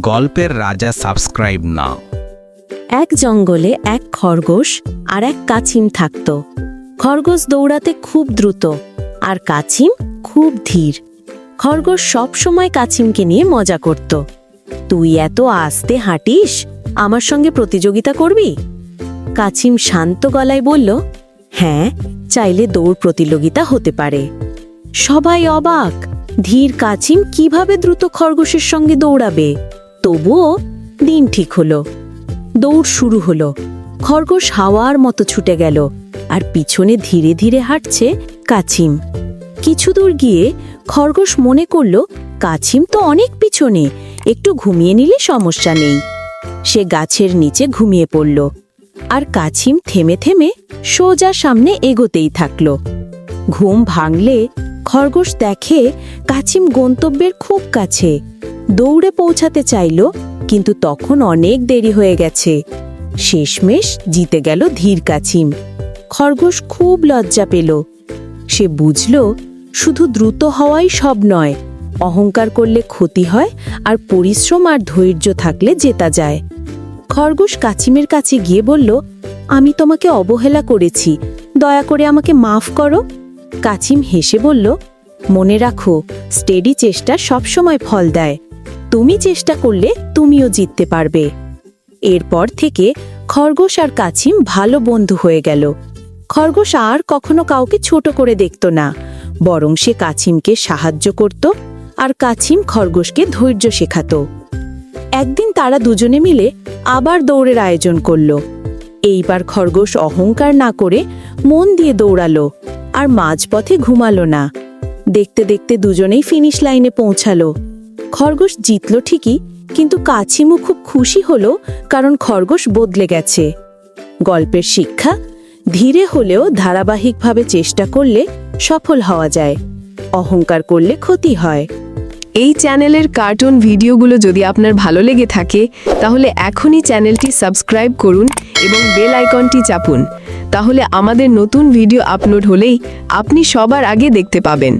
গল্পের রাজা সাবস্ক্রাইব নাও এক জঙ্গলে এক খরগোশ আর এক কাছিম থাকত। খরগোশ দৌড়াতে খুব দ্রুত আর কাছিম খুব ধীর। খরগোশ সব সময় কাছিমকে নিয়ে মজা করত। তুই এত আস্তে হাঁটিস? আমার সঙ্গে প্রতিযোগিতা করবি? কাছিম শান্ত গলায় বলল হ্যাঁ চাইলে দৌড় প্রতিযোগিতা হতে পারে। সবাই অবাক, ধীর কাছিম কীভাবে দ্রুত খরগোশের সঙ্গে দৌড়াবে? তবুও দিন ঠিক হলো। দৌড় শুরু হলো। খরগোশ হাওয়ার মতো ছুটে গেল আর পিছনে ধীরে ধীরে হাঁটছে কাছিম। কিছু দূর গিয়ে খরগোশ মনে করল, কাছিম তো অনেক পিছনে, একটু ঘুমিয়ে নিলে সমস্যা নেই। সে গাছের নিচে ঘুমিয়ে পড়ল আর কাছিম থেমে থেমে সোজা সামনে এগোতেই থাকল। ঘুম ভাঙলে খরগোশ দেখে কাছিম গন্তব্যের খুব কাছে। দৌড়ে পৌঁছাতে চাইল, কিন্তু তখন অনেক দেরি হয়ে গেছে। শেষমেশ জিতে গেল ধীর কাছিম। খরগোশ খুব লজ্জা পেল। সে বুঝল, শুধু দ্রুত হওয়াই সব নয়, অহংকার করলে ক্ষতি হয় আর পরিশ্রম আর ধৈর্য থাকলে জেতা যায়। খরগোশ কাছিমের কাছে গিয়ে বলল, আমি তোমাকে অবহেলা করেছি, দয়া করে আমাকে মাফ করো। কাছিম হেসে বলল, মনে রাখো স্টেডি চেষ্টা সবসময় ফল দেয়। তুমি চেষ্টা করলে তুমিও জিততে পারবে। এরপর থেকে খরগোশ আর কাছিম ভালো বন্ধু হয়ে গেল। খরগোশ আর কখনো কাউকে ছোট করে দেখত না, বরং সে কাছিমকে সাহায্য করত আর কাছিম খরগোশকে ধৈর্য শেখাতো। একদিন তারা দুজনে মিলে আবার দৌড়ের আয়োজন করল। এইবার খরগোশ অহংকার না করে মন দিয়ে দৌড়ালো। আর মাঝপথে ঘুমালো না। দেখতে দেখতে দুজনেই ফিনিশ লাইনে পৌঁছালো। খরগোশ জিতল ঠিকই, কিন্তু কাছিমু খুব খুশি হলো কারণ খরগোশ বদলে গেছে। গল্পের শিক্ষা, ধীরে হলেও ধারাবাহিকভাবে চেষ্টা করলে সফল হওয়া যায়। অহংকার করলে ক্ষতি হয়। এই চ্যানেলের কার্টুন ভিডিওগুলো যদি আপনার ভালো লেগে থাকে, তাহলে এখনই চ্যানেলটি সাবস্ক্রাইব করুন এবং বেল আইকনটি চাপুন। তাহলে আমাদের নতুন ভিডিও আপলোড হলেই আপনি সবার আগে দেখতে পাবেন।